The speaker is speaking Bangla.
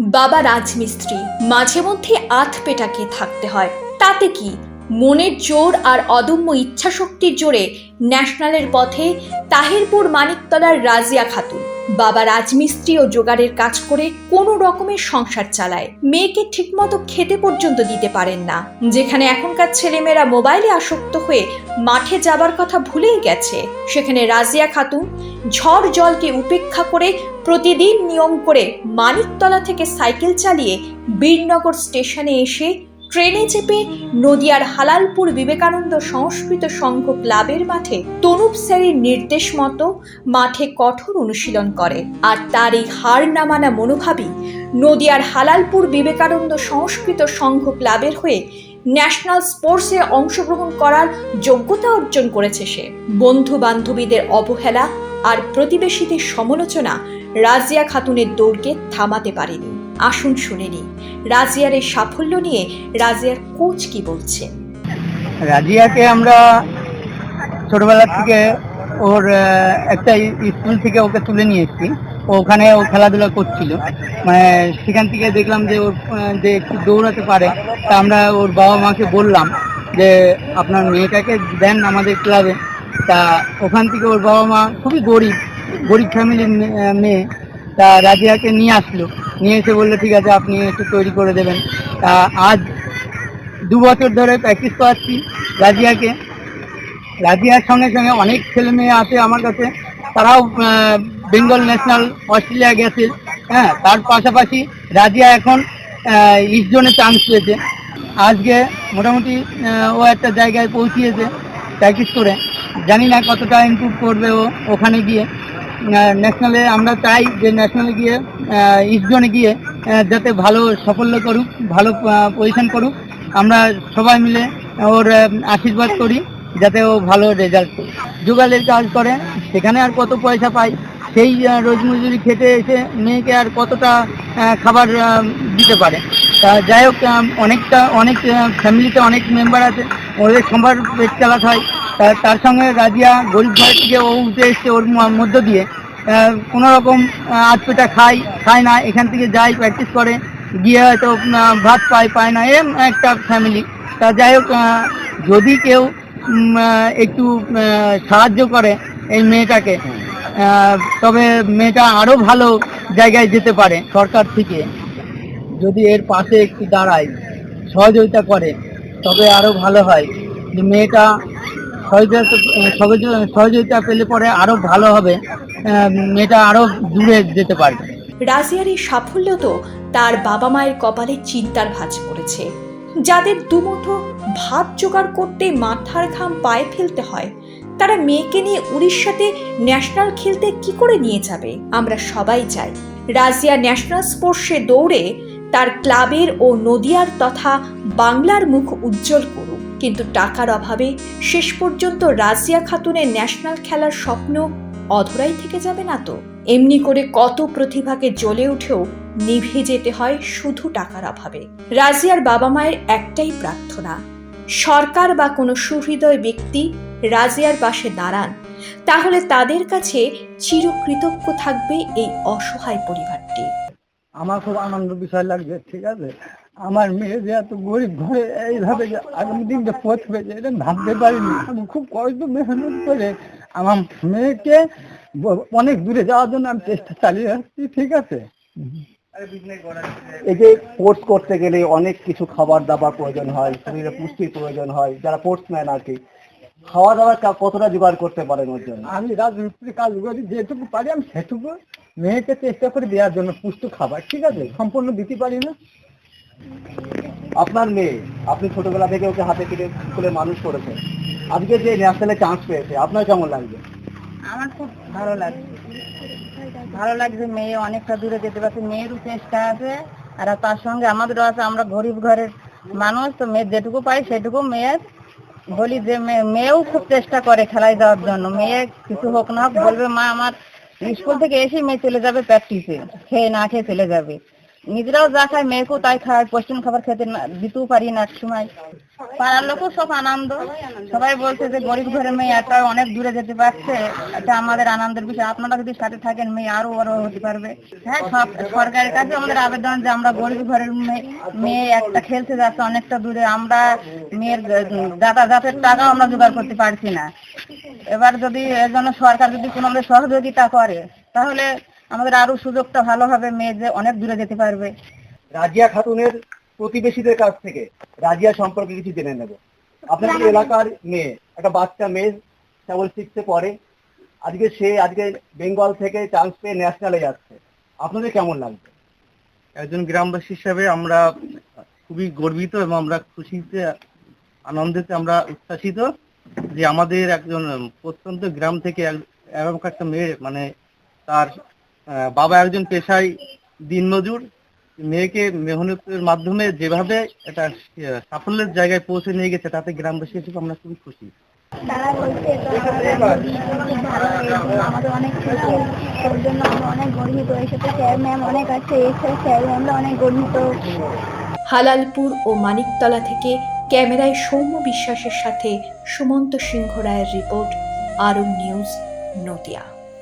বাবা রাজমিস্ত্রি মাঝে মধ্যে আধ পেটাকে থাকতে হয়। তাতে কি? মনের জোর আর অদম্য ইচ্ছাশক্তির জোরে ন্যাশনালের পথে তাহিরপুর মানিকতলার রাজিয়া খাতুন। বাবা রাজমিস্ত্রি ও জোগাড়ের কাজ করে কোনো রকমের সংসার চালায়। মেয়েকে ঠিকমতো খেতে পর্যন্ত দিতে পারেন না। যেখানে এখনকার ছেলেমেয়েরা মোবাইলে আসক্ত হয়ে মাঠে যাবার কথা ভুলেই গেছে, সেখানে রাজিয়া খাতুন ঝড় জলকে উপেক্ষা করে প্রতিদিন নিয়ম করে মানিকতলা থেকে সাইকেল চালিয়ে বীরনগর স্টেশনে এসে ট্রেনে চেপে নদিয়ার হালালপুর বিবেকানন্দ সংস্কৃত সংঘ ক্লাবের মাঠে তনুপ স্যারের নির্দেশ মতো মাঠে কঠোর অনুশীলন করে। আর তার এই হার নামানা মনোভাবই নদিয়ার হালালপুর বিবেকানন্দ সংস্কৃত সংঘ ক্লাবের হয়ে ন্যাশনাল স্পোর্টসে অংশগ্রহণ করার যোগ্যতা অর্জন করেছে সে। বন্ধু বান্ধবীদের অবহেলা আর প্রতিবেশীদের সমালোচনা রাজিয়া খাতুনের দৌড়কে থামাতে পারেনি। আসুন শুনেনি। রাজিয়ার এই সাফল্য নিয়ে রাজিয়ার কোচ কি বলছেন? রাজিয়াকে আমরা ছোটবেলা থেকে ওর একটা স্কুল থেকে ওকে তুলে নিয়ে এসেছি। ওখানে ও খেলাধুলা করছিল। মানে সেখান থেকে দেখলাম যে ওর যে একটু দৌড়াতে পারে, তা আমরা ওর বাবা মাকে বললাম যে, আপনার মেয়েটাকে দেন আমাদের ক্লাবে। তা ওখান থেকে ওর বাবা মা খুবই গরিব গরিব ফ্যামিলির মেয়ে, তা রাজিয়াকে নিয়ে আসলো। নিয়ে এসে বলল, ঠিক আছে, আপনি একটু তৈরি করে দেবেন। তা আজ দু বছর ধরে প্র্যাকটিস করাচ্ছি রাজিয়াকে। রাজিয়ার সঙ্গে সঙ্গে অনেক ছেলে মেয়ে আছে আমার কাছে। তারাও বেঙ্গল ন্যাশনাল, অস্ট্রেলিয়া গেছে। হ্যাঁ তার পাশাপাশি রাজিয়া এখন ইস্ট জোনে চান্স পেয়েছে। আজকে মোটামুটি ও একটা জায়গায় পৌঁছিয়েছে প্র্যাকটিস করে। জানি না কতটা ইমপ্রুভ করবে ও ওখানে গিয়ে। ন্যাশনালে আমরা চাই যে ন্যাশনালে গিয়ে ইস্ট জোনে গিয়ে যাতে ভালো সাফল্য করুক, ভালো পজিশন করুক। আমরা সবাই মিলে ওর আশীর্বাদ করি, যাতে ও ভালো রেজাল্ট করে যোগালের কাজ করে, সেখানে আর কত পয়সা পায়, সেই রোজ মজুরি এসে মেয়েকে আর কতটা খাবার দিতে পারে। তা যাই হোক অনেকটা, অনেক ফ্যামিলিতে অনেক মেম্বার আছে, ওদের সবার পেট চালাতে হয়। তার সঙ্গে রাজিয়া গরিব ঘর থেকে ও উঠে এসছে ওর মধ্য দিয়ে। কোনো রকম আধ পেটা খায় খায় না, এখান থেকে যায় প্র্যাকটিস করে। গিয়ে হয়তো ভাত পায় পায় না এম একটা ফ্যামিলি তা যাই হোক যদি কেউ একটু সাহায্য করে এই মেয়েটাকে তবে মেয়েটা আরও ভালো জায়গায় যেতে পারে সরকার থেকে। যদি এর পাশে একটু দাঁড়ায়, সহযোগিতা করে, তবে আরও ভালো হয়। যে মেয়েটা সহযোগিতা পেলে পরে আরও ভালো হবে মেয়েটা আরও দূরে যেতে পারবে। রাজিয়ার এই সাফল্য তো তার বাবা মায়ের কপালে চিন্তার ভাঁজ পড়েছে। যাদের দুমুঠো ভাত জোগাড় করতে মাথার ঘাম পায়ে ফেলতে হয়, তারা মেয়েকে নিয়ে উড়িষ্যাতে ন্যাশনাল খেলতে কি করে নিয়ে যাবে? আমরা সবাই চাই রাজিয়া ন্যাশনাল স্পোর্টসে দৌড়ে তার ক্লাবের ও নদিয়ার তথা বাংলার মুখ উজ্জ্বল করুক। কিন্তু টাকার অভাবে শেষ পর্যন্ত রাজিয়া খাতুনের ন্যাশনাল খেলার স্বপ্ন অধরাই থেকে যাবে না তো। এমনি করে কত প্রতিভাকে জ্বলে উঠেও নিভে যেতে হয় শুধু টাকার অভাবে। রাজিয়ার বাবা মায়ের একটাই প্রার্থনা, সরকার বা কোনো সুহৃদয় ব্যক্তি রাজিয়ার পাশে দাঁড়ান, তাহলে তাদের কাছে চিরকৃতজ্ঞ থাকবে এই অসহায় পরিবারটি। আমার খুব আনন্দ বিষয় লাগছে ঠিক আছে? আমার মেয়ে যে এত গরিব ঘরে এইভাবে আগামী দিন যে পৌঁছবে যে এটা ভাবতে পারিনি। আমি খুব কষ্ট মেহনত করে আমার মেয়েকে অনেক দূরে যাওয়ার জন্য আমি চেষ্টা চালিয়ে যাচ্ছি ঠিক আছে? এই যে স্পোর্টস করতে গেলে অনেক কিছু খাবার দাবার প্রয়োজন হয় শরীরে পুষ্টির প্রয়োজন হয় যারা স্পোর্টসম্যান আর কি খাওয়া দাওয়া কতটা জোগাড় করতে পারেন ওর জন্য? আমি রাজমিস্ত্রি কাজ করি যেটুকু পারি আমি সেটুকু মেয়েকে চেষ্টা করে দেওয়ার জন্য পুষ্ট খাবার ঠিক আছে? সম্পূর্ণ দিতে পারি না। আপনার মেয়ে, আপনি ছোটবেলা থেকে ওকে হাতে কেটে স্কুলে মানুষ করেছেন। আজকে যে ন্যাশনালে চান্স পেয়েছে, আপনার কেমন লাগবে আমার খুব ভালো লাগছে। ভালো লাগছে মেয়ে অনেকটা দূরে যেতে পারছে। মেয়েরও চেষ্টা আছে, আর তার সঙ্গে আমাদেরও আছে। আমরা গরিব ঘরের মানুষ, তো মেয়ে যেটুকু পাই সেটুকু মেয়ের। বলি যে মেয়েও খুব চেষ্টা করে খেলায় যাওয়ার জন্য। মেয়ে কিছু হোক না হোক, বলবে, মা, আমার স্কুল থেকে এসে মেয়ে চলে যাবে প্র্যাকটিসে খেয়ে না খেয়ে চলে যাবে। নিজেরাও যা খায়, মেয়েকেও তাই খায়, পশ্চিম খাবার খেতে দিতেও পারি না এক সময়। পাড়ার লোকও সব আনন্দ। সবাই বলছে যে, গরিব ঘরের মেয়ে একটা অনেক দূরে যেতে পারছে, এটা আমাদের আনন্দের বিষয়। আপনারা যদি সাথে থাকেন, মেয়ে আরও বড় হতে পারবে। হ্যাঁ সব সরকারের কাছে আমাদের আবেদন যে, আমরা গরিব ঘরের মেয়ে একটা খেলতে যাচ্ছে অনেকটা দূরে। আমরা মেয়ের যাতায়াতের টাকাও আমরা জোগাড় করতে পারছি না। এবার যদি এর জন্য সরকার যদি কোনো আমাদের সহযোগিতা করে, তাহলে আমাদের আরও সুযোগটা ভালো হবে মেয়ে যে অনেক দূরে যেতে পারবে। রাজিয়া খাতুনের প্রতিবেশীদের কাছ থেকে রাজিয়া সম্পর্কে কিছু জেনে নেব। আপনাদের এলাকার মেয়ে একটা বাচ্চা মেয়ে কেবল সিক্সে পড়ে। আজকে সে আজকে বেঙ্গল থেকে চান্স পেয়ে ন্যাশনালে যাচ্ছে। আপনাদের কেমন লাগবে একজন গ্রামবাসী হিসাবে আমরা খুবই গর্বিত এবং আমরা খুশিতে আনন্দেতে আমরা উচ্ছ্বাসিত যে আমাদের একজন প্রত্যন্ত গ্রাম থেকে এরকম একটা মেয়ে মানে তার বাবা একজন পেশায় দিনমজুর মেয়েকে মেহনতের মাধ্যমে যেভাবে একটা সাফল্যের জায়গায় পৌঁছে নিয়ে গেছে তাতে গ্রামবাসী হিসেবে আমরা খুবই খুশি। তারা বলছে আমাদের খুব ভালো এই জন্য আমাদের অনেক খুশি ওর জন্য আমরা অনেক গর্বিত এর সাথে স্যার ম্যাম অনেক আছে এছাড়া স্যার ম্যামরা অনেক গর্বিত। হালালপুর ও মানিকতলা থেকে ক্যামেরায় সৌম্য বিশ্বাসের সাথে সুমন্ত সিংহ রায়ের রিপোর্ট আরং নিউজ নদিয়া।